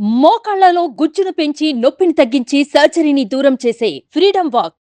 మోకాళ్ళలో గుజ్జును పెంచి నొప్పిని తగ్గించి సర్జరీని దూరం చేసే ఫ్రీడమ్ వాక్.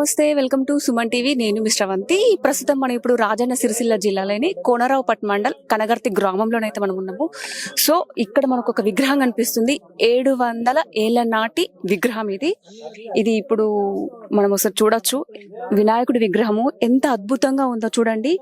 నమస్తే వెల్కమ్ టు సుమన్ టీవీ. నేను మిస్టర్ అవంతి ప్రస్తుతం మనం ఇప్పుడు రాజన్న సిరిసిల్ల జిల్లాలోని కోనరావుపట్ మండల్ కనగర్తి గ్రామంలోనైతే మనం ఉన్నాము. సో ఇక్కడ మనకు ఒక విగ్రహం కనిపిస్తుంది. ఏడు వందల ఏళ్ళ నాటి విగ్రహం ఇది. ఇది ఇప్పుడు మనం ఒకసారి చూడొచ్చు. వినాయకుడి విగ్రహము ఎంత అద్భుతంగా ఉందో చూడండి.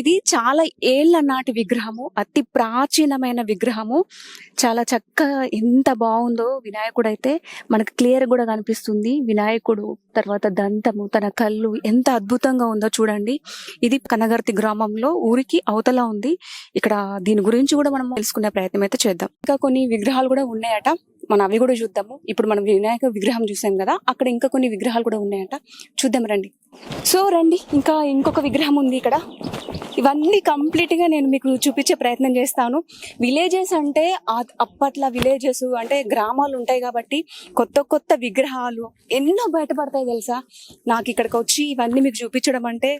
ఇది చాలా ఏళ్ళ నాటి విగ్రహము అతి ప్రాచీనమైన విగ్రహము. చాలా చక్కగా ఎంత బాగుందో వినాయకుడు అయితే మనకు క్లియర్ కూడా కనిపిస్తుంది. వినాయకుడు తర్వాత దంతము తన కళ్ళు ఎంత అద్భుతంగా ఉందో చూడండి. ఇది కనగర్తి గ్రామంలో ఊరికి అవతల ఉంది. ఇక్కడ దీని గురించి కూడా మనం తెలుసుకునే ప్రయత్నం అయితే చేద్దాం. ఇంకా కొన్ని విగ్రహాలు కూడా ఉన్నాయట. మనం అవి కూడా చూద్దాము. ఇప్పుడు మనం వినాయక విగ్రహం చూసాం కదా అక్కడ ఇంకా కొన్ని విగ్రహాలు కూడా ఉన్నాయంట. చూద్దాం రండి. సో రండి ఇంకా ఇంకొక విగ్రహం ఉంది ఇక్కడ. ఇవన్నీ కంప్లీట్గా నేను మీకు చూపించే ప్రయత్నం చేస్తాను. విలేజెస్ అంటే అప్పట్లో విలేజెస్ అంటే గ్రామాలు ఉంటాయి కాబట్టి కొత్త కొత్త విగ్రహాలు ఎన్నో బయటపడతాయి తెలుసా? నాకు ఇక్కడికి వచ్చి ఇవన్నీ మీకు చూపించడం అంటే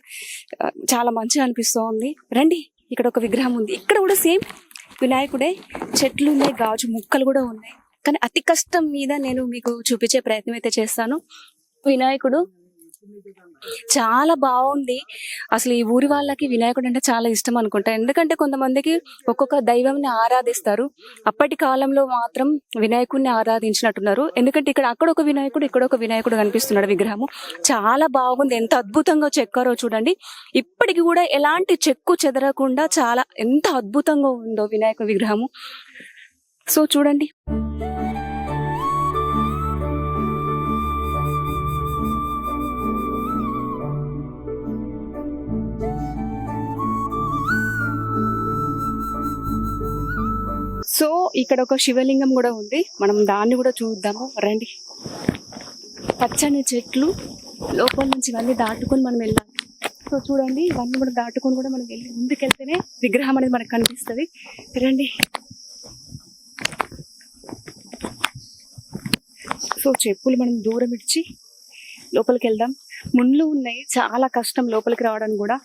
చాలా మంచిగా అనిపిస్తోంది. రండి ఇక్కడ ఒక విగ్రహం ఉంది. ఇక్కడ కూడా సేమ్ వినాయకుడే చెట్లు ఉన్నాయి గాజు ముక్కలు కూడా ఉన్నాయి. కానీ అతి కష్టం మీద నేను మీకు చూపించే ప్రయత్నం అయితే చేస్తాను. వినాయకుడు చాలా బాగుంది. అసలు ఈ ఊరి వాళ్ళకి వినాయకుడు అంటే చాలా ఇష్టం అనుకుంటా. ఎందుకంటే కొంతమందికి ఒక్కొక్క దైవంని ఆరాధిస్తారు. అప్పటి కాలంలో మాత్రం వినాయకుడిని ఆరాధించినట్టున్నారు. ఎందుకంటే ఇక్కడ అక్కడ ఒక వినాయకుడు ఇక్కడ ఒక వినాయకుడు కనిపిస్తున్నాడు విగ్రహము. చాలా బాగుంది. ఎంత అద్భుతంగా చెక్కారో చూడండి. ఇప్పటికి కూడా ఎలాంటి చెక్కు చెదరకుండా చాలా ఎంత అద్భుతంగా ఉందో వినాయక విగ్రహము. సో చూడండి. సో ఇక్కడ ఒక శివలింగం కూడా ఉంది. మనం దాన్ని కూడా చూద్దాము. రండి. పచ్చని చెట్లు లోపల నుంచి ఇవన్నీ దాటుకొని మనం వెళ్ళాలి. సో చూడండి ఇవన్నీ కూడా దాటుకొని కూడా మనం వెళ్ళి ముందుకెళ్తేనే విగ్రహం అనేది మనకు కనిపిస్తుంది. రండి. సో చెప్పులు మనం దూరం ఇచ్చి లోపలికి వెళ్దాం. ముళ్ళు ఉన్నాయి. చాలా కష్టం లోపలికి రావడానికి కూడా.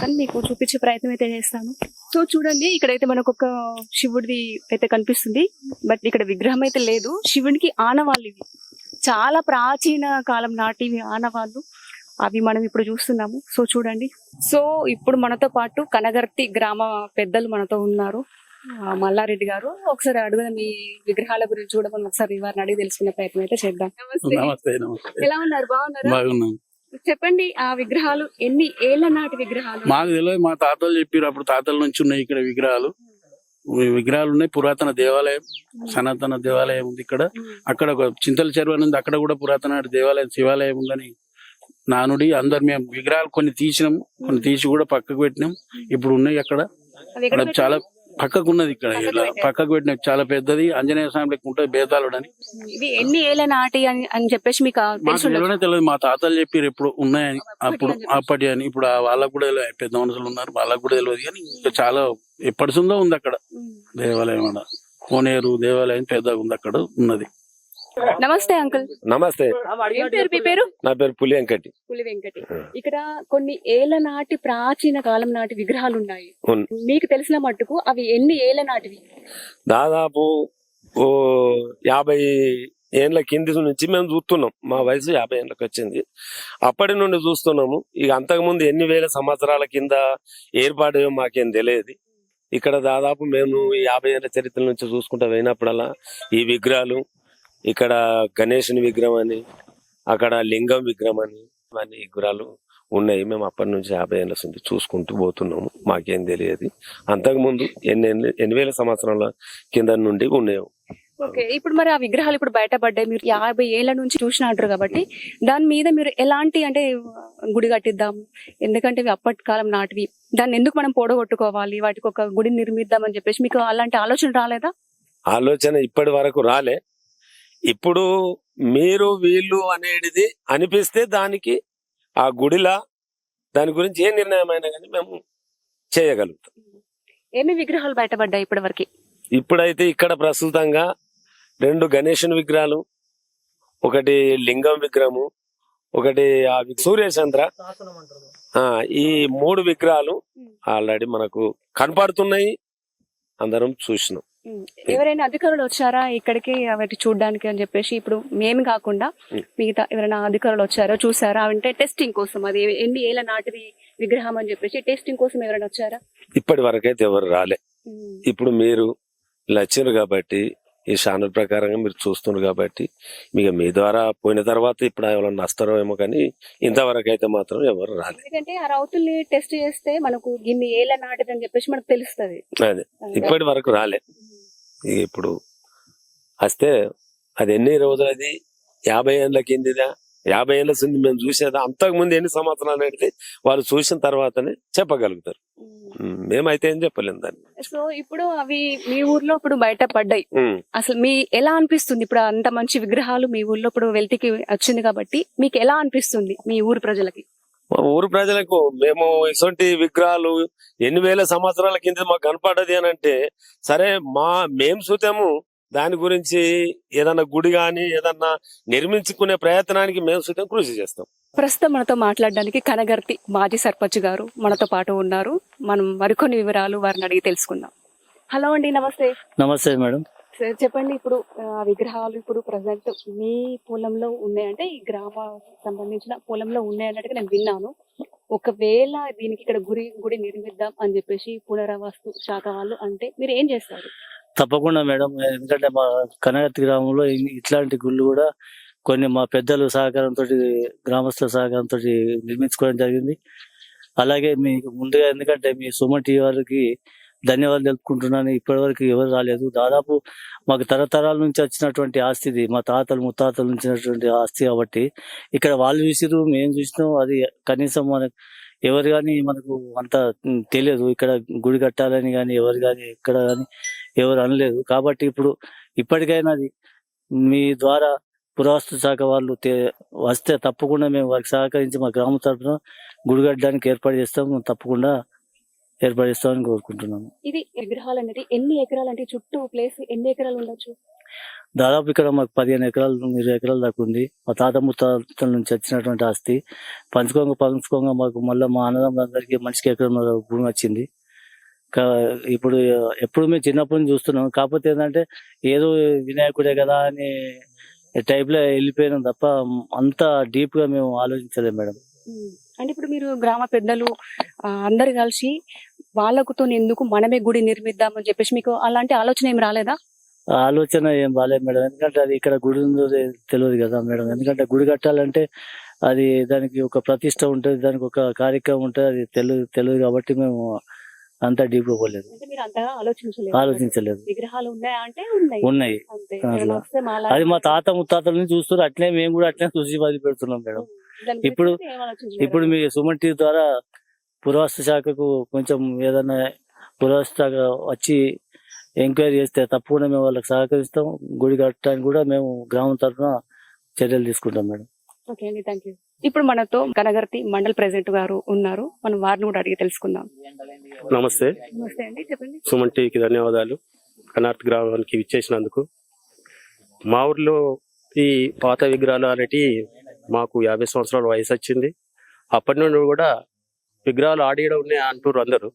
కానీ మీకు చూపించే ప్రయత్నం అయితే చేస్తాను. సో చూడండి ఇక్కడైతే మనకు ఒక శివుడిది అయితే కనిపిస్తుంది. బట్ ఇక్కడ విగ్రహం అయితే లేదు. శివునికి ఆనవాళ్ళు ఇవి. చాలా ప్రాచీన కాలం నాటివి ఆనవాళ్ళు. అవి మనం ఇప్పుడు చూస్తున్నాము. సో చూడండి. సో ఇప్పుడు మనతో పాటు కనగర్తి గ్రామ పెద్దలు మనతో ఉన్నారు. మల్లారెడ్డి గారు. ఒకసారి అడుగుదాం ఈ విగ్రహాల గురించి కూడా మనం ఒకసారి వారిని అడిగి తెలుసుకునే ప్రయత్నం అయితే చేద్దాం. ఎలా ఉన్నారు? బాగున్నారా? బాగున్నాం. చెప్పండి ఆ విగ్రహాలు ఎన్ని ఏళ్ళ నాటి విగ్రహాలు? మాకు తెలియదు మా తాతలు చెప్పారు అప్పుడు తాతల నుంచి ఉన్నాయి ఇక్కడ విగ్రహాలు. విగ్రహాలు ఉన్నాయి పురాతన దేవాలయం సనాతన దేవాలయం ఉంది ఇక్కడ. అక్కడ ఒక చింతల చెరువు అని ఉంది అక్కడ కూడా పురాతన దేవాలయం శివాలయం ఉందని నానుడి అందరు మేము విగ్రహాలు కొన్ని తీసినాం కొన్ని తీసి కూడా పక్కకు పెట్టినాం. ఇప్పుడు ఉన్నాయి అక్కడ. అక్కడ చాలా పక్కకు ఉన్నది ఇక్కడ పక్కకు ఇలా పెట్టారు. పక్కకు పెట్టినాం చాలా పెద్దది. ఆంజనేయ స్వామి లెక్క ఉంటుంది బేతాళుడు అని? ఇవి ఎన్ని ఏళ్ళ నాటి అని అని చెప్పేసి మీకు మాకు తెలుసు తెలియనే తెలియదు. మా తాతలు చెప్పారు ఎప్పుడు ఉన్నాయని. అప్పుడు అప్పటి అని. ఇప్పుడు ఆ వాళ్ళకు కూడా తెలియదు. పెద్ద మనుషులు ఉన్నారు. వాళ్ళకు కూడా తెలియదు. కానీ ఇంకా చాలా ఎప్పటిసుందో ఉంది అక్కడ. దేవాలయం అక్కడ. కోనేరు దేవాలయం పెద్దగా ఉంది అక్కడ ఉన్నది. నమస్తే అంకుల్. నమస్తే. ఏం పేరు మీ పేరు? నా పేరు పులి వెంకటి. పులి వెంకటి. ఇక్కడ కొన్ని ఏళ్ళ నాటి ప్రాచీన కాలం నాటి విగ్రహాలు ఉన్నాయి. ఉన్- మీకు తెలిసిన మట్టుకు అవి ఎన్ని ఏళ్ళ నాటివి? దాదాపు ఓ యాభై ఏండ్ల కింది నుంచి మేము చూస్తున్నాం. మా వయసు యాభై ఏళ్ళకి వచ్చింది. అప్పటి నుండి చూస్తున్నాము. ఇక అంతకుముందు ఎన్ని వేల సంవత్సరాల కింద ఏర్పాటు మాకేం తెలియదు. ఇక్కడ దాదాపు మేము ఈ యాభై ఏళ్ళ చరిత్ర నుంచి చూసుకుంటా పోయినప్పుడల్లా ఈ విగ్రహాలు ఇక్కడ గణేషుని విగ్రహం అని అక్కడ లింగం విగ్రహం అని ఇవన్నీ విగ్రహాలు ఉన్నాయి. మేము అప్పటి నుంచి యాభై ఏళ్ళ నుంచి చూసుకుంటూ పోతున్నాము. మాకేం తెలియదు. అంతకుముందు ఎన్ని ఎన్ని- వేల సంవత్సరాల కింద నుండి ఉన్నాయి ఓకే ఇప్పుడు మరి ఆ విగ్రహాలు ఇప్పుడు బయటపడ్డాయి. మీరు యాభై ఏళ్ళ నుంచి చూసినట్టు కాబట్టి దాని మీద మీరు ఎలాంటి అంటే గుడి కట్టిద్దాం? ఎందుకంటే ఇవి అప్పటి కాలం నాటివి. దాన్ని ఎందుకు మనం పోడగొట్టుకోవాలి? వాటికి ఒక గుడి నిర్మిద్దాం అని చెప్పేసి మీకు అలాంటి ఆలోచన రాలేదా? ఆలోచన ఇప్పటి వరకు రాలే. ఇప్పుడు మీరు వీళ్ళు అనేది అనిపిస్తే దానికి ఆ గుడిలా దాని గురించి ఏ నిర్ణయం అయినా కానీ మేము చేయగలుగుతాం. ఏమి విగ్రహాలు బయటపడ్డాయి ఇప్పటి వరకు ఇప్పుడైతే ఇక్కడ ప్రస్తుతంగా రెండు గణేశుని విగ్రహాలు ఒకటి లింగం విగ్రహము ఒకటి ఆ సూర్యచంద్ర. ఆ ఈ మూడు విగ్రహాలు ఆల్రెడీ మనకు కనపడుతున్నాయి. అందరం చూసినాం. ఎవరైనా అధికారులు వచ్చారా ఇక్కడికి వాటి చూడడానికి అని చెప్పేసి? ఇప్పుడు మేము కాకుండా. మిగతా ఎవరైనా అధికారులు వచ్చారో చూసారా అంటే టెస్టింగ్ కోసం అది ఎన్ని ఏళ్ళ నాటిది విగ్రహం అని చెప్పేసి టెస్టింగ్ కోసం ఎవరైనా వచ్చారా? ఇప్పటి వరకైతే ఎవరు రాలే. ఇప్పుడు మీరు ఇలా వచ్చారు కాబట్టి ఈ ఛానల్ ప్రకారంగా మీరు చూస్తున్నారు కాబట్టి మీకు మీ ద్వారా పోయిన తర్వాత ఇప్పుడు ఎవరన్నా వస్తారో ఏమో కానీ ఇంతవరకు అయితే మాత్రం ఎవరు రాలే. ఎందుకంటే ఆ రౌతుల్ని టెస్ట్ చేస్తే మనకు ఏళ్ళ నాటిది అని చెప్పేసి మనకు తెలుస్తుంది. అదే ఇప్పటి వరకు రాలే. ఇప్పుడు వస్తే అది ఎన్ని రోజులది? యాభై ఏళ్ళ కిందిదా? యాభై ఏళ్ళ కింద మేము చూసేదా? అంతకు ముందు ఎన్ని సంవత్సరాలు అనేది వాళ్ళు చూసిన తర్వాతనే చెప్పగలుగుతారు. మేమైతే ఏం చెప్పలేము దాన్ని. సో ఇప్పుడు అవి మీ ఊర్లో ఇప్పుడు బయట పడ్డాయి. అసలు మీ ఎలా అనిపిస్తుంది? ఇప్పుడు అంత మంచి విగ్రహాలు మీ ఊర్లో ఇప్పుడు వెల్తికి వచ్చింది కాబట్టి మీకు ఎలా అనిపిస్తుంది మీ ఊరు ప్రజలకి? మా ఊరు ప్రజలకు మేము ఇటువంటి విగ్రహాలు ఎన్ని వేల సంవత్సరాల కింద మాకు కనపడది అని అంటే సరే మా మేము చూతాము దాని గురించి ఏదన్నా గుడి గాని ఏదన్నా నిర్మించుకునే ప్రయత్నానికి మేము చూతాం కృషి చేస్తాం. ప్రస్తుతం మనతో మాట్లాడడానికి కనగర్తి మాజీ సర్పంచ్ గారు మనతో పాటు ఉన్నారు. మనం మరికొన్ని వివరాలు వారిని అడిగి తెలుసుకుందాం. హలో అండి నమస్తే. నమస్తే మేడం. సార్ చెప్పండి ఇప్పుడు ఆ, విగ్రహాలు ఇప్పుడు ప్రజెంట్ మీ పొలంలో ఉన్నాయంటే ఈ గ్రామ సంబంధించిన పొలంలో ఉన్నాయన్నట్టుగా నేను విన్నాను. ఒకవేళ దీనికి ఇక్కడ గుడి గుడి నిర్మిద్దాం అని చెప్పేసి పునరావాస్తు శాఖ వాళ్ళు అంటే మీరు ఏం చేస్తారు? తప్పకుండా మేడం. ఎందుకంటే మా కనగత్తి గ్రామంలో ఇట్లాంటి గుళ్ళు కూడా కొన్ని మా పెద్దలు సహకారంతో గ్రామస్తుల సహకారంతో నిర్మించుకోవడం జరిగింది. అలాగే మీకు ముందుగా ఎందుకంటే మీ సుమన్ టీవీ వారికి ధన్యవాదాలు తెలుపుకుంటున్నాను. ఇప్పటివరకు ఎవరు రాలేదు. దాదాపు మాకు తరతరాల నుంచి వచ్చినటువంటి ఆస్తి ఇది. మా తాతలు ముత్తాతల నుంచి వచ్చినటువంటి ఆస్తి కాబట్టి ఇక్కడ వాళ్ళు చూసిరు మేము చూసినాం. అది కనీసం మనకు ఎవరు కానీ మనకు అంత తెలియదు. ఇక్కడ గుడి కట్టాలని కానీ ఎవరు కానీ ఎక్కడ కానీ ఎవరు అనలేదు. కాబట్టి ఇప్పుడు ఇప్పటికైనా అది మీ ద్వారా పురావస్తు శాఖ వాళ్ళు వస్తే తప్పకుండా మేము వారికి సహకరించి మా గ్రామ తరఫున గుడి కట్టడానికి ఏర్పాటు చేస్తాం. తప్పకుండా ఏర్పాటు చేస్తామని కోరుకుంటున్నాము. ఇది విగ్రహాలు అనేది ఎన్ని ఎకరాలు అంటే చుట్టూ ప్లేస్ ఎన్ని ఎకరాలు ఉండొచ్చు? దాదాపు ఇక్కడ మాకు పదిహేను ఎకరాలు ఇరవై ఎకరాల దాకా ఉంది. మా తాత ముత్తాతల నుంచి వచ్చినటువంటి ఆస్తి. పంచుకోంగా పంచుకోంగా మాకు మళ్ళీ మా అన్నదమ్ములందరికీ మనిషికి ఎకరం భూమి వచ్చింది. ఇప్పుడు ఎప్పుడు మేము చిన్నప్పటి నుంచి చూస్తున్నాం. కాకపోతే ఏంటంటే ఏదో వినాయకుడే కదా అని టైప్లో వెళ్ళిపోయినాం తప్ప అంత డీప్గా మేము ఆలోచించలేము మేడం. అంటే ఇప్పుడు మీరు గ్రామ పెద్దలు అందరు కలిసి వాళ్ళకుతో ఎందుకు మనమే గుడి నిర్మిద్దాం అని చెప్పేసి మీకు అలాంటి ఆలోచన ఏం రాలేదా? ఆలోచన ఏం బాలేదు మేడం. ఎందుకంటే అది ఇక్కడ గుడి ఉందో తెలియదు కదా మేడం. ఎందుకంటే గుడి కట్టాలంటే అది దానికి ఒక ప్రతిష్ట ఉంటుంది దానికి ఒక కార్యక్రమం ఉంటుంది అది తెలియదు తెలియదు కాబట్టి మేము అంత డీప్గా పోలేదు. ఆలోచించలేదు? విగ్రహాలు ఉన్నాయా అంటే అది మా తాత ముత్తాతల నుంచి చూస్తారు అట్లే మేము కూడా అట్లే చూసి వదిలి పెడుతున్నాం మేడం. ఇప్పుడు-. ఇప్పుడు మీ సుమన్ టీవీ ద్వారా పురావస్తు శాఖకు కొంచెం ఏదైనా పురావస్తు శాఖ వచ్చి ఎంక్వైరీ చేస్తే తప్పకుండా మేము వాళ్ళకి సహకరిస్తాం. గుడి కట్టడానికి కూడా మేము గ్రామం తరఫున చర్యలు తీసుకుంటాం మేడం. ఓకే అండి. థ్యాంక్ యూ ఇప్పుడు మనతో కనగర్తి మండల్ ప్రెసిడెంట్ గారు ఉన్నారు. మనం వారిని కూడా అడిగి తెలుసుకుందాం. నమస్తే. నమస్తే అండి చెప్పండి. సుమన్ టీవీకి ధన్యవాదాలు. కనార్త్ గ్రామానికి విచ్చేసినందుకు. మా ఊర్లో ఈ పాత విగ్రహాలు అనేటి మాకు యాభై సంవత్సరాల వయసు వచ్చింది. అప్పటి నుండి కూడా విగ్రహాలు ఆడియడం ఉన్నాయి అంటారు అందరూ.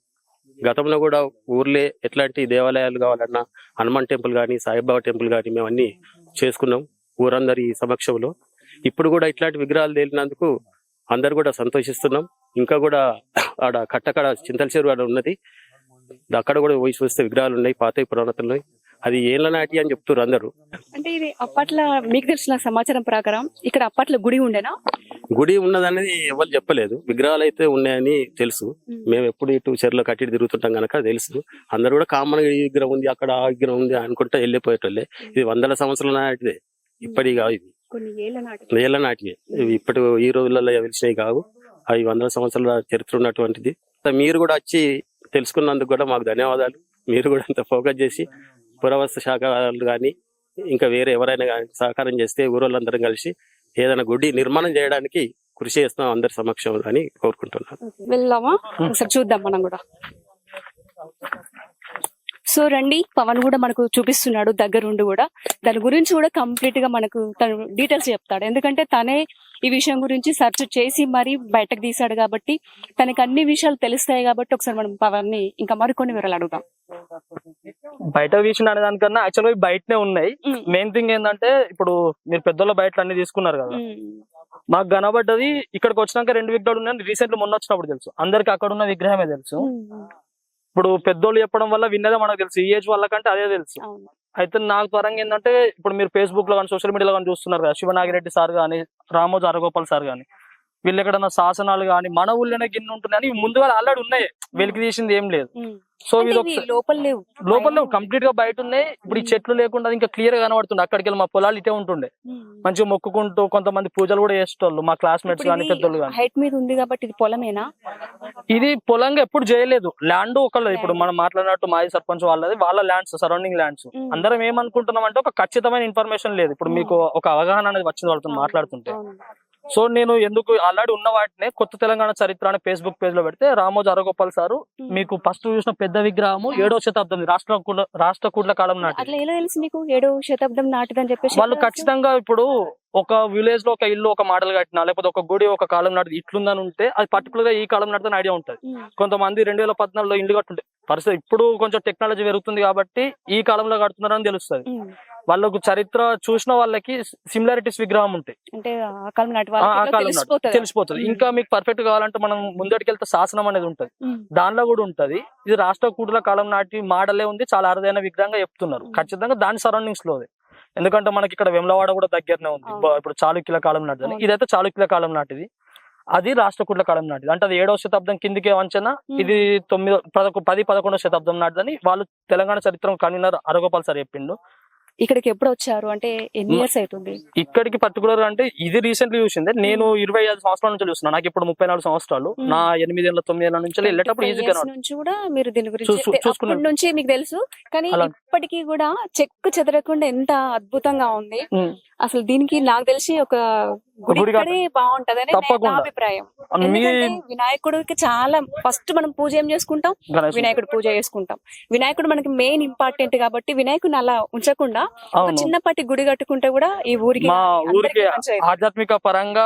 గతంలో కూడా ఊర్లే ఎట్లాంటి దేవాలయాలు కావాలన్నా హనుమాన్ టెంపుల్ కానీ సాయిబాబా టెంపుల్ కానీ మేము అన్ని చేసుకున్నాం. ఊరందరి సమక్షంలో ఇప్పుడు కూడా ఇట్లాంటి విగ్రహాలు తేలినందుకు అందరు కూడా సంతోషిస్తున్నాం. ఇంకా కూడా ఆడ కట్టకడ చింతల చెరువు ఆడ ఉన్నది. అక్కడ కూడా పోయి చూస్తే విగ్రహాలు ఉన్నాయి పాత పురాణతలు అది ఏళ్ళ నాటి అని చెప్తున్నారు అందరూ. అంటే ఇది అప్పట్లో మీకు తెలిసిన సమాచారం ప్రకారం ఇక్కడ అప్పట్లో గుడి ఉండేనా? గుడి ఉన్నదనేది ఎవరు చెప్పలేదు. విగ్రహాలు అయితే ఉన్నాయని తెలుసు. మేము. ఎప్పుడు ఇటు చెరువులో కట్టి తిరుగుతుంటాం కనుక తెలుసు. అందరు కూడా కామన్ ఈ విగ్రహం ఉంది అక్కడ ఆ విగ్రహం ఉంది అనుకుంటా వెళ్ళిపోయేటోళ్ళే. ఇది వందల సంవత్సరాల నాటిదే. ఇప్పటి కావు ఇది. కొన్ని ఏళ్ళ నాటి ఏళ్ళ నాటివే ఇప్పటి ఈ రోజులలో వెలిసినవి కావు. అవి వందల సంవత్సరాల చరిత్ర ఉన్నటువంటిది. మీరు కూడా వచ్చి తెలుసుకున్నందుకు కూడా మాకు ధన్యవాదాలు. మీరు కూడా అంత ఫోకస్ చేసి పురావస్తు శాఖ వాళ్ళు కానీ ఇంకా వేరే ఎవరైనా కానీ సహకారం చేస్తే ఊరోళ్ళందరం కలిసి ఏదైనా గుడి నిర్మాణం చేయడానికి కృషి చేస్తాం అందరి సమక్షంలో అని కోరుకుంటున్నాను. వెళ్దామా? చూద్దాం మనం కూడా. సో రండి పవన్ కూడా మనకు చూపిస్తున్నాడు దగ్గరుండి కూడా. దాని గురించి కూడా కంప్లీట్గా మనకు తను డీటెయిల్స్ చెప్తాడు. ఎందుకంటే తనే ఈ విషయం గురించి సెర్చ్ చేసి మరి బయటకు తీశాడు కాబట్టి తనకి అన్ని విషయాలు తెలుస్తాయి కాబట్టి ఒకసారి మనం పవన్ని ఇంకా మరికొన్ని వివరాలు అడుగుదాం. బయట తీసిన అనే దానికన్నా యాక్చువల్గా ఇవి బయటనే ఉన్నాయి. మెయిన్ థింగ్ ఏంటంటే ఇప్పుడు మీరు పెద్దోళ్ళ బయట అన్ని తీసుకున్నారు కదా. మాకు కనబడ్డది ఇక్కడికి వచ్చినాక రెండు విగ్రహాలు ఉన్నాయని రీసెంట్ మొన్న వచ్చినప్పుడు తెలుసు. అందరికి అక్కడ ఉన్న విగ్రహమే తెలుసు. ఇప్పుడు పెద్దోళ్ళు చెప్పడం వల్ల విన్నదే మనకు తెలుసు. ఈ ఏజ్ వాళ్ళకంటే అదే తెలుసు. అయితే నాకు పరంగా ఏంటంటే ఇప్పుడు మీరు ఫేస్బుక్లో కానీ సోషల్ మీడియాలో కానీ చూస్తున్నారు కదా శివనాగిరెడ్డి సార్ కానీ రామోజు అరగోపాల్ సార్ కానీ వీళ్ళు ఎక్కడన్నా శాసనాలు కానీ మన ఊళ్ళోనే గిన్నె ఉంటున్నాయని ముందుగా ఆల్రెడీ ఉన్నాయి. వెలికి తీసింది ఏం లేదు. సో ఇది లోపల లేవు. లోపల కంప్లీట్గా బయట ఉన్నాయి. ఇప్పుడు ఈ చెట్లు లేకుండా ఇంకా క్లియర్గా కనబడుతుంది అక్కడికి వెళ్ళి మా పొలాలు ఇటే ఉంటుండే. మంచిగా మొక్కుకుంటూ కొంతమంది పూజలు కూడా చేసేటోళ్ళు మా క్లాస్మేట్స్ కానీ పెద్దోళ్ళు కానీ హైట్ మీద ఉంది కాబట్టి ఇది పొలమేనా? ఇది పొలంగా ఎప్పుడు చేయలేదు. ల్యాండ్ ఒకళ్ళు ఇప్పుడు మనం మాట్లాడినట్టు మాజీ సర్పంచ్ వాళ్ళది వాళ్ళ ల్యాండ్స్ సరౌండింగ్ ల్యాండ్స్. అందరం ఏమనుకుంటున్నాం అంటే ఒక ఖచ్చితమైన ఇన్ఫర్మేషన్ లేదు. ఇప్పుడు మీకు ఒక అవగాహన అనేది వచ్చింది వాళ్ళతో మాట్లాడుతుంటే. సో నేను ఎందుకు ఆల్రెడీ ఉన్న వాటినే కొత్త తెలంగాణ చరిత్ర అనే ఫేస్బుక్ పేజ్లో పెడితే రామోజు అరగోపాల్ సారు ఉమ్. మీకు ఫస్ట్ చూసిన పెద్ద విగ్రహము ఏడో శతాబ్దం రాష్ట్ర రాష్ట్ర కూడ్ల కాలం నాటి ఏడో శతాబ్దం నాటిదని చెప్పేసి వాళ్ళు? ఖచ్చితంగా ఇప్పుడు ఒక విలేజ్లో ఒక ఇల్లు ఒక మోడల్ కట్టినా లేకపోతే ఒక గుడి ఒక కాలం నాటిది ఇట్లుందని ఉంటే అది పర్టికులర్గా ఈ కాలం నాటిదని ఐడియా ఉంటది ఉమ్. కొంతమంది రెండు వేల పద్నాలుగులో ఇల్లు కట్టుంటాయి పరిస్థితి ఇప్పుడు కొంచెం టెక్నాలజీ పెరుగుతుంది కాబట్టి ఈ కాలంలో కడుతున్నారని తెలుస్తుంది ఉమ్. వాళ్ళకు చరిత్ర చూసిన వాళ్ళకి సిమిలారిటీస్ విగ్రహం ఉంటాయి. తెలిసిపోతుంది. ఇంకా మీకు పర్ఫెక్ట్ కావాలంటే మనం ముందటికెళ్తే శాసనం అనేది ఉంటది. దానిలో కూడా ఉంటది. ఇది రాష్ట్ర కూటుల కాలం నాటి మాడలే ఉంది. చాలా అరుదైన విగ్రహంగా చెప్తున్నారు. ఖచ్చితంగా దాని సరౌండింగ్స్లో. ఎందుకంటే మనకి ఇక్కడ వెమ్లవాడ కూడా దగ్గరనే ఉంది. ఇప్పుడు చాళుక్యుల కాలం నాటిది. ఇదైతే చాళుక్యుల కాలం నాటిది. అది రాష్ట్ర కూట్ల కాలం నాటిది. అంటే అది ఏడవ శతాబ్దం కిందికే వంచన. ఇది తొమ్మిదో పదకొ పది పదకొండవ శతాబ్దం నాటిదని వాళ్ళు తెలంగాణ చరిత్ర కన్వీనర్ అరగోపాల్ సార్ చెప్పిండు. ఇక్కడికి ఎప్పుడు వచ్చారు అంటే ఎన్ని ఇయర్స్ అవుతుంది ఇక్కడికి పర్టికులర్ అంటే ఇది రీసెంట్లీ చూసింది. నేను ఇరవై ఐదు సంవత్సరాల నుంచి చూస్తున్నాను నాకు ఇప్పుడు ముప్పై నాలుగు సంవత్సరాలు. నా ఎనిమిది ఏళ్ళ తొమ్మిది ఏళ్ళ నుంచి వెళ్ళేటప్పుడు 25 ఈజీగా నుంచి కూడా మీరు దీని గురించి నుంచి మీకు తెలుసు. కానీ ఇప్పటికీ కూడా చెక్కు చెదరకుండా ఎంత అద్భుతంగా ఉంది. అసలు దీనికి నాకు తెలిసి ఒక గుడి తప్పకుండా. అభిప్రాయం. వినాయకుడికి చాలా ఫస్ట్ మనం పూజ ఏం చేసుకుంటాం? వినాయకుడు పూజ చేసుకుంటాం. వినాయకుడు మనకి మెయిన్ ఇంపార్టెంట్ కాబట్టి వినాయకుడిని అలా ఉంచకుండా చిన్నపాటి గుడి కట్టుకుంటే కూడా ఈ ఊరికి మా ఊరికి. ఆధ్యాత్మిక పరంగా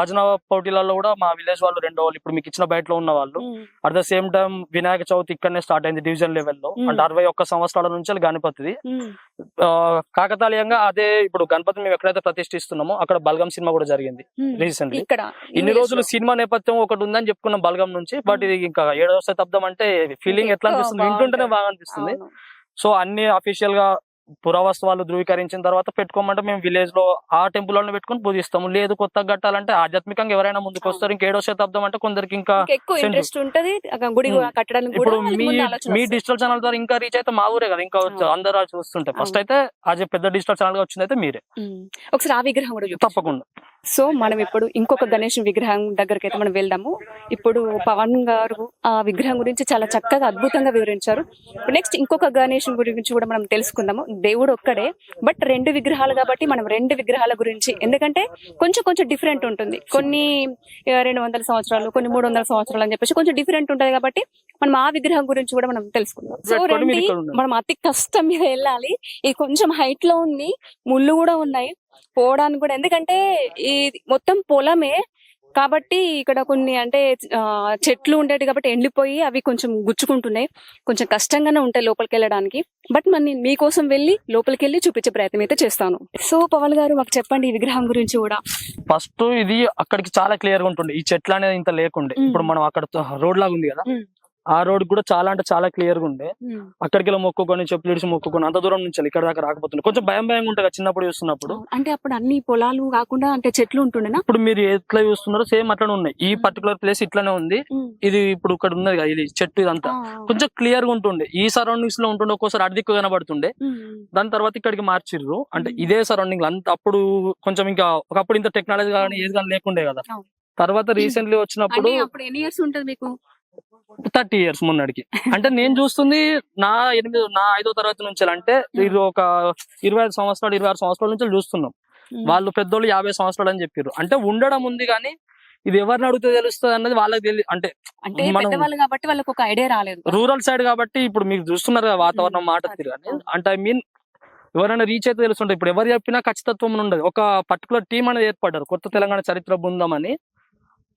భజన పోటీలలో కూడా మా విలేజ్ వాళ్ళు రెండో వాళ్ళు ఇప్పుడు మీకు ఇచ్చిన బయటలో ఉన్న వాళ్ళు. At the same time Vinayaka Chavithi ఇక్కడనే స్టార్ట్ అయింది డివిజన్ లెవెల్లో మ్మ్. అంటే అరవై ఒక్క సంవత్సరాల నుంచి గణపతిది. కాకతాళీయంగా అదే ఇప్పుడు గణపతి మేము ఎక్కడైతే ప్రతిష్ఠిస్తున్నామో అక్కడ బల్గం సినిమా కూడా జరిగింది. రీసెంట్లీ ఇక్కడ ఇన్ని రోజులు సినిమా నేపథ్యం ఒకటి ఉందని చెప్పుకున్నాం బల్గం నుంచి బట్ ఇది ఇంకా ఏడవ శతాబ్దం అంటే ఫీలింగ్ ఎట్లా అనిపిస్తుంది వింటుంటేనే. బాగా అనిపిస్తుంది. సో అన్ని అఫీషియల్గా పురావస్తు వాళ్ళు ధృవీకరించిన తర్వాత పెట్టుకోమంటే మేము విలేజ్లో ఆ టెంపుల్లో పెట్టుకొని పూజిస్తాము లేదు కొత్తగా కట్టాలంటే ఆధ్యాత్మికంగా ఎవరైనా ముందుకు వస్తారు ఇంకా ఏడో శతాబ్దం అంటే కొందరికి ఇంకా. ఇంట్రెస్ట్ ఉంటది ఇప్పుడు మీ. డిజిటల్ ఛానల్ ద్వారా ఇంకా రీచ్ అయితే మా ఊరే కదా ఇంకా. అందరూ అది చూస్తుంటే ఫస్ట్. అయితే అది పెద్ద డిజిటల్ ఛానల్గా వచ్చింది అయితే మీరే. ఒకసారి ఆ విగ్రహం కూడా. తప్పకుండా సో మనం ఇప్పుడు ఇంకొక గణేష్ విగ్రహం దగ్గరికి అయితే మనం వెళ్దాము. ఇప్పుడు పవన్ గారు ఆ విగ్రహం గురించి చాలా చక్కగా అద్భుతంగా వివరించారు. నెక్స్ట్ ఇంకొక గణేష్ గురించి కూడా మనం తెలుసుకుందాము. దేవుడు ఒక్కడే బట్ రెండు విగ్రహాలు కాబట్టి మనం రెండు విగ్రహాల గురించి ఎందుకంటే కొంచెం కొంచెం డిఫరెంట్ ఉంటుంది. కొన్ని రెండు వందల సంవత్సరాలు కొన్ని మూడు వందల సంవత్సరాలు అని చెప్పేసి కొంచెం డిఫరెంట్ ఉంటది కాబట్టి మనం ఆ విగ్రహం గురించి కూడా మనం తెలుసుకుందాం. సో రండి. మనం అతి కష్టం మీద వెళ్ళాలి. ఇది కొంచెం హైట్లో ఉంది ముళ్ళు కూడా ఉన్నాయి. పోవడానికి కూడా. ఎందుకంటే ఈ మొత్తం పొలమే కాబట్టి ఇక్కడ కొన్ని అంటే చెట్లు ఉండేవి కాబట్టి ఎండిపోయి అవి కొంచెం గుచ్చుకుంటున్నాయి. కొంచెం కష్టంగానే ఉంటాయి లోపలికి వెళ్ళడానికి బట్ మరి మీకోసం వెళ్ళి లోపలికి వెళ్ళి చూపించే ప్రయత్నం అయితే చేస్తాను. సో పవన్ గారు మాకు చెప్పండి ఈ విగ్రహం గురించి కూడా. ఫస్ట్ ఇది అక్కడికి చాలా క్లియర్గా ఉంటుండే. ఈ చెట్లు అనేది ఇంత లేకుండే. ఇప్పుడు మనం అక్కడ రోడ్ లాగా ఉంది కదా. ఆ రోడ్ కూడా చాలా అంటే చాలా క్లియర్గా ఉండే. అక్కడికి వెళ్ళి మొక్కుకొని చెప్పులు ఇడిచి మొక్కుకొని అంత దూరం నుంచి ఇక్కడ దాకా రాకపోతుంది కొంచెం భయం భయంగా ఉంటుంది చిన్నప్పుడు చూస్తున్నప్పుడు. అంటే అప్పుడు అన్ని పొలాలు కాకుండా అంటే చెట్లు ఉంటుండేనా? ఇప్పుడు మీరు ఎట్లా చూస్తున్నారో సేమ్ అట్లనే ఉన్నాయి. ఈ పర్టికులర్ ప్లేస్ ఇట్లానే ఉంది. ఇది ఇప్పుడు ఇక్కడ ఉన్నది కదా ఇది చెట్టు ఇదంతా. కొంచెం క్లియర్గా ఉంటుండే. ఈ సరౌండింగ్స్లో ఉంటుండే ఒక్కోసారి అటు దిక్కు కనబడుతుండే. దాని తర్వాత ఇక్కడికి మార్చిర్రు. అంటే. ఇదే సరౌండింగ్ అంత అప్పుడు కొంచెం ఇంకా ఒకప్పుడు ఇంత టెక్నాలజీ కానీ ఏది కానీ లేకుండే కదా. తర్వాత రీసెంట్లీ వచ్చినప్పుడు ఎన్ని ఇయర్స్ ఉంటుంది మీకు? థర్టీ ఇయర్స్ మొన్నటికి అంటే నేను చూస్తుంది నా ఎనిమిది నా ఐదో తరగతి నుంచి అంటే ఇది ఒక ఇరవై ఐదు సంవత్సరాలు ఇరవై ఆరు సంవత్సరాల నుంచి చూస్తున్నాం. వాళ్ళు పెద్దోళ్ళు యాభై సంవత్సరాలు అని చెప్పారు అంటే ఉండడం ఉంది కానీ ఇది ఎవరిని అడిగితే తెలుస్తుంది అన్నది వాళ్ళకి తెలియదు అంటే అంటే మనం- పెద్దవాళ్ళు కాబట్టి వాళ్ళకి ఒక ఐడియా రాలేదు రూరల్ సైడ్ కాబట్టి ఇప్పుడు మీరు చూస్తున్నారు కదా వాతావరణం మాట తీరు అని. అంటే ఐ మీన్ ఎవరైనా రీచ్ అయితే తెలుస్తుంటాయి ఇప్పుడు ఎవరు చెప్పినా ఖచ్చితత్వం ఉండదు. ఒక పర్టికులర్ టీం అనేది ఏర్పడ్డారు. కొత్త తెలంగాణ చరిత్ర బృందం అని.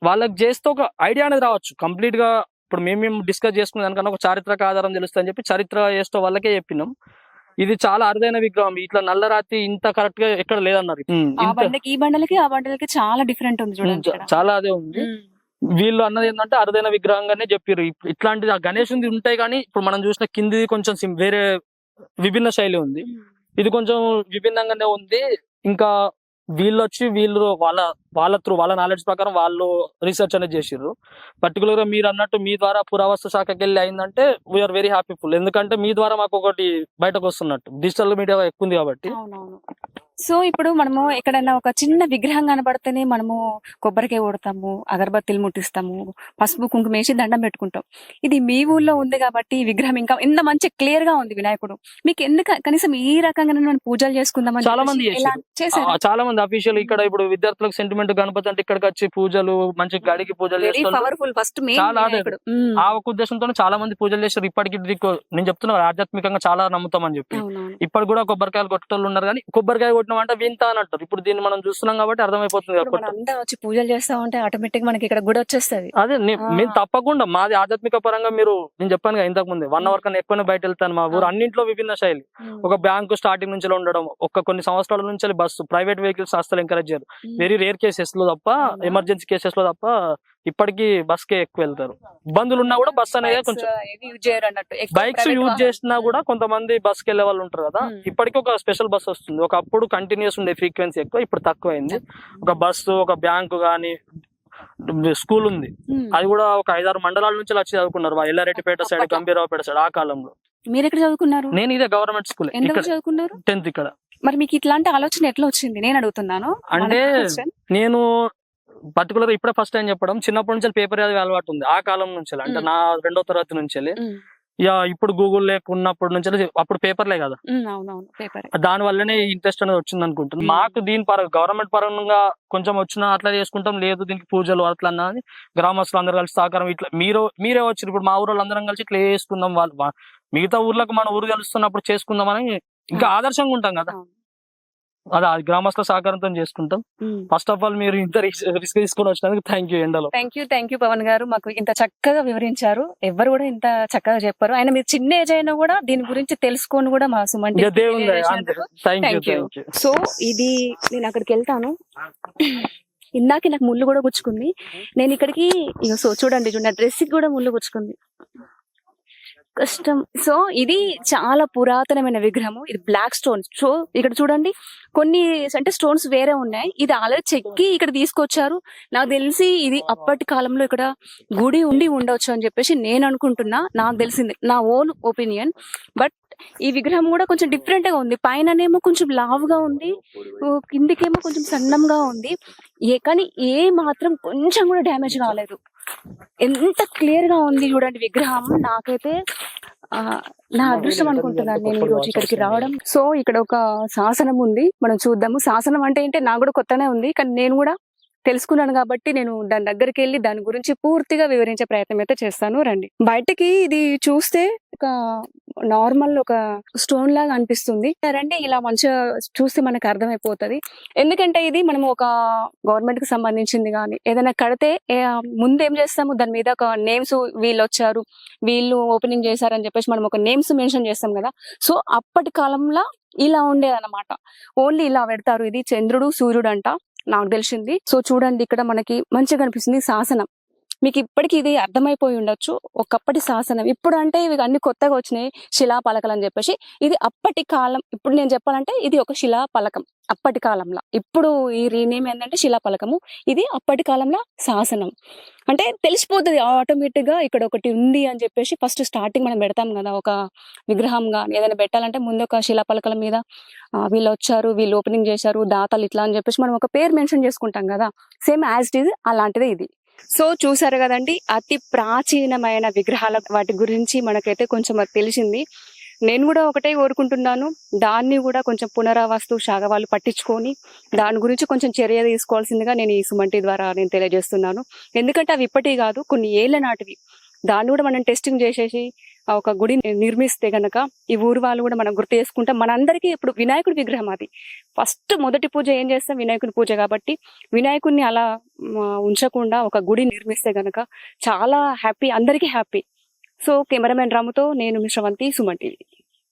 వాళ్ళకి చేస్తే ఒక ఐడియా అనేది రావచ్చు. కంప్లీట్గా ఇప్పుడు మేము మేము డిస్కస్ చేసుకునే దానికన్నా ఒక చారిత్రక ఆధారం తెలుస్తుంది అని చెప్పి చరిత్ర చేస్తే వాళ్ళకే చెప్పినాం. ఇది చాలా అరుదైన విగ్రహం. ఇట్లా నల్లరాతి ఇంత కరెక్ట్గా ఎక్కడ లేదన్నారు ఈ బండలకి ఆ బండలకి చాలా డిఫరెంట్ ఉంది చూడండి. చాలా అదే ఉంది. వీళ్ళు అన్నది ఏంటంటే అరుదైన విగ్రహంగానే చెప్పారు ఇట్లాంటిది ఆ గణేశుంది ఉంటాయి కానీ ఇప్పుడు మనం చూసిన కింది కొంచెం sim- వేరే విభిన్న శైలి ఉంది. ఇది కొంచెం విభిన్నంగానే ఉంది. ఇంకా వీళ్ళు వచ్చి వీళ్ళు వాళ్ళ వాళ్ళ త్రూ వాళ్ళ నాలెడ్జ్ ప్రకారం వాళ్ళు రీసెర్చ్ అనేది చేసిర్రు. పర్టికులర్గా మీరు అన్నట్టు మీ ద్వారా పురావస్తు శాఖకి వెళ్ళి అయిందంటే వీఆర్ వెరీ హ్యాపీఫుల్ ఎందుకంటే మీ ద్వారా మాకు ఒకటి బయటకు వస్తున్నట్టు. డిజిటల్ మీడియా ఎక్కువ ఉంది కాబట్టి. సో ఇప్పుడు మనము ఎక్కడైనా ఒక చిన్న విగ్రహం కనబడితేనే మనము కొబ్బరికాయ కొడతాము అగరబత్తిలు ముట్టిస్తాము పసుపు కుంకుమ వేసి దండం పెట్టుకుంటాం. ఇది మీ ఊర్లో ఉంది కాబట్టి విగ్రహం ఇంకా ఇంత మంచి క్లియర్గా ఉంది వినాయకుడు. మీకు ఎందుకు కనీసం ఈ రకంగా మనం పూజలు చేసుకుందామని చాలా మంది చేశారు? చాలా మంది అఫీషియల్ ఇక్కడ ఇప్పుడు విద్యార్థులకు సెంటిమెంట్ గణపతి అంటే ఇక్కడికి వచ్చి పూజలు మంచి గడికి పూజలు చేస్తారు చాలా. ఆ ఒక ఉద్దేశంతో చాలా మంది పూజలు చేస్తారు. ఇప్పటికి నేను చెప్తున్నా ఆధ్యాత్మికంగా చాలా నమ్ముతాం అని చెప్పి ఇప్పటి కూడా కొబ్బరికాయలు కొట్టేటోళ్ళు ఉన్నారు కానీ కొబ్బరికాయ కొట్టినాం అంటే వింత అని అంటారు. ఇప్పుడు దీన్ని మనం చూస్తున్నాం కాబట్టి అర్థమైపోతుంది ఇప్పుడు కాబట్టి వచ్చి పూజలు చేస్తా ఉంటే ఆటోమేటిక్ మనకి ఇక్కడ గుడి వచ్చేస్తది. అదే. మేము తప్పకుండా మాది ఆధ్యాత్మిక పరంగా మీరు నేను చెప్పాను కదా ఇంతకు ముందే వన్ అవర్ కన్నా ఎక్కువనే బయట వెళ్తాను మా ఊరు. అన్నింటిలో విభిన్న శైలి. ఒక బ్యాంకు స్టార్టింగ్ నుంచి ఉండడం ఒక కొన్ని సంవత్సరాల నుంచి బస్సు ప్రైవేట్ వెహికల్స్ అసలు ఎంకరేజ్ చేయరు. వెరీ రేర్ కేసెస్లో తప్ప? ఎమర్జెన్సీ కేసెస్లో తప్ప ఇప్పటికీ బస్ కే ఎక్కువ వెళ్తారు. ఇబ్బందులు ఉన్నా కూడా బస్ అనేది కొంచెం బైక్స్ private యూజ్. చేసినా కూడా కొంతమంది బస్కి వెళ్ళే వాళ్ళు ఉంటారు కదా. మ్మ్. ఇప్పటికీ ఒక స్పెషల్ బస్ వస్తుంది. ఒక అప్పుడు కంటిన్యూస్ ఉండే ఫ్రీక్వెన్సీ ఎక్కువ ఇప్పుడు తక్కువ అయింది ఒక బస్సు ఒక బ్యాంకు గానీ స్కూల్ ఉంది. ఉమ్. అది కూడా ఒక ఐదారు మండలాల నుంచి వచ్చి చదువుకున్నారు. ఎల్లారెడ్డిపేట సైడ్. గంభీరావుపేట సైడ్ ఆ కాలంలో. మీరు ఎక్కడ చదువుకున్నారు? నేను ఇదే గవర్నమెంట్ స్కూల్. చదువుకున్నారు? టెన్త్ ఇక్కడ. మరి మీకు ఇట్లాంటి ఆలోచన ఎట్లా వచ్చింది? నేను అడుగుతున్నాను. అంటే. నేను పర్టికులర్ ఇప్పుడే ఫస్ట్ టైం చెప్పడం చిన్నప్పటి నుంచి పేపర్ చదివే అలవాటు ఉంది. ఆ కాలం నుంచి అంటే. నా రెండో తరగతి నుంచి ఇక ఇప్పుడు గూగుల్ లేకున్నప్పటి నుంచి అప్పుడు పేపర్లే కదా. దాని వల్లనే ఇంట్రెస్ట్ అనేది వచ్చింది అనుకుంటుంది. మాకు దీని పర గవర్నమెంట్ పరంగా కొంచెం వచ్చినా అట్లా చేసుకుంటాం. లేదు దీనికి పూజలు అట్లా అన్నా అని గ్రామస్తులు అందరూ కలిసి సహకారం ఇట్లా. మీరు మీరే వచ్చారు. ఇప్పుడు మా ఊరు అందరం కలిసి ఇట్లా చేసుకుందాం. వాళ్ళు మిగతా ఊర్లకు మన ఊరు కలుస్తున్నప్పుడు చేసుకుందామని ఇంకా ఆదర్శంగా ఉంటాం కదా. అదే గ్రామస్తుల సహకారంతో చేసుకుంటాం. ఫస్ట్ ఆఫ్ ఆల్ మీరు ఇంత రిస్క్ తీసుకొని వచ్చినందుకు థ్యాంక్ యూ ఎండలో. Thank you thank you Pavan garu. మాకు ఇంత చక్కగా వివరించారు. ఎవరు కూడా ఇంత చక్కగా చెప్పారు. ఆయన మీరు చిన్న ఏజ్ అయినా కూడా దీని గురించి తెలుసుకొని కూడా మా అంతే. థ్యాంక్ యూ సో ఇది నేను అక్కడికి వెళ్తాను. ఇందాక నాకు ముళ్ళు కూడా గుచ్చుకుంది. నేను ఇక్కడికి సో చూడండి చూడండి డ్రెస్ కూడా ముళ్ళు గుచ్చుకుంది. కష్టం. సో ఇది చాలా పురాతనమైన విగ్రహము. ఇది బ్లాక్ స్టోన్స్ సో ఇక్కడ చూడండి. కొన్ని అంటే స్టోన్స్ వేరే ఉన్నాయి. ఇది ఆల్రెడీ చెక్కి ఇక్కడ తీసుకొచ్చారు. నాకు తెలిసి ఇది అప్పటి కాలంలో ఇక్కడ గుడి ఉండి ఉండొచ్చు అని చెప్పేసి నేను అనుకుంటున్నా. నాకు తెలిసింది. నా ఓన్ ఒపీనియన్ బట్ ఈ విగ్రహం కూడా కొంచెం డిఫరెంట్గా ఉంది. పైననేమో కొంచెం లావుగా ఉంది. కిందికేమో కొంచెం సన్నంగా ఉంది. ఏ కానీ ఏ మాత్రం కొంచెం కూడా డ్యామేజ్ కాలేదు. ఎంత క్లియర్గా ఉంది చూడండి విగ్రహం. నాకైతే ఆ, నా అదృష్టం అనుకుంటున్నాను నేను ఈ రోజు ఇక్కడికి రావడం. సో ఇక్కడ ఒక శాసనం ఉంది. మనం చూద్దాము. శాసనం అంటే ఏంటి? నాకు కూడా కొత్తనే ఉంది. కానీ నేను కూడా తెలుసుకున్నాను కాబట్టి నేను దాని దగ్గరికి వెళ్ళి దాని గురించి పూర్తిగా వివరించే ప్రయత్నం అయితే చేస్తాను. రండి. బయటకి ఇది చూస్తే ఒక నార్మల్ ఒక స్టోన్ లాగా అనిపిస్తుంది. రండి ఇలా మంచిగా చూస్తే మనకు అర్థమైపోతుంది. ఎందుకంటే ఇది మనం ఒక గవర్నమెంట్కి సంబంధించింది కానీ ఏదైనా కడితే ముందు ఏం చేస్తాము? దాని మీద ఒక నేమ్స్ వీళ్ళు వచ్చారు వీళ్ళు ఓపెనింగ్ చేశారని చెప్పేసి మనం ఒక నేమ్స్ మెన్షన్ చేస్తాం కదా. సో అప్పటి కాలంలో ఇలా ఉండేది అనమాట ఓన్లీ ఇలా పెడతారు. ఇది చంద్రుడు సూర్యుడు అంట. నాకు తెలిసింది. సో చూడండి ఇక్కడ మనకి మంచిగా కనిపిస్తుంది శాసనం. మీకు ఇప్పటికి ఇది అర్థమైపోయి ఉండొచ్చు. ఒకప్పటి శాసనం. ఇప్పుడు అంటే ఇవి అన్ని కొత్తగా వచ్చినాయి. శిలాపలకలు అని చెప్పేసి. ఇది అప్పటి కాలం. ఇప్పుడు నేను చెప్పాలంటే ఇది ఒక శిలాపలకం అప్పటి కాలంలో. ఇప్పుడు ఈ రీనేమ్ ఏంటంటే శిలాపలకము ఇది అప్పటి కాలంలో శాసనం. అంటే తెలిసిపోతుంది ఆటోమేటిక్గా ఇక్కడ ఒకటి ఉంది అని చెప్పేసి ఫస్ట్ స్టార్టింగ్ మనం పెడతాం కదా. ఒక విగ్రహం ఏదైనా పెట్టాలంటే ముందు ఒక శిలాపలకల మీద వీళ్ళు వచ్చారు వీళ్ళు ఓపెనింగ్ చేశారు దాతలు ఇట్లా అని చెప్పేసి మనం ఒక పేరు మెన్షన్ చేసుకుంటాం కదా. సేమ్ యాజ్ ఇట్ ఈజ్ అలాంటిదే ఇది. సో చూసారు కదండి అతి ప్రాచీనమైన విగ్రహాల వాటి గురించి మనకైతే కొంచెం అది తెలిసింది. నేను కూడా ఒకటే కోరుకుంటున్నాను దాన్ని కూడా కొంచెం పునరావాస్తు శాఖ వాళ్ళు పట్టించుకొని దాని గురించి కొంచెం చర్య తీసుకోవాల్సిందిగా నేను ఈ సుమంటి ద్వారా నేను తెలియజేస్తున్నాను. ఎందుకంటే అవి ఇప్పటి కాదు కొన్ని ఏళ్ళ నాటివి. దాన్ని కూడా మనం టెస్టింగ్ చేసేసి ఒక గుడి నిర్మిస్తే గనక ఈ ఊరు వాళ్ళు కూడా మనం గుర్తు చేసుకుంటాం. మనందరికీ ఇప్పుడు వినాయకుడి విగ్రహం అది. ఫస్ట్ మొదటి పూజ ఏం చేస్తాం? వినాయకుడి పూజ కాబట్టి వినాయకుడిని అలా ఉంచకుండా ఒక గుడి నిర్మిస్తే గనక చాలా హ్యాపీ అందరికీ హ్యాపీ. సో కెమెరామెన్ రాముతో నేను మిశ్రవంతి సుమన్ టీవీ.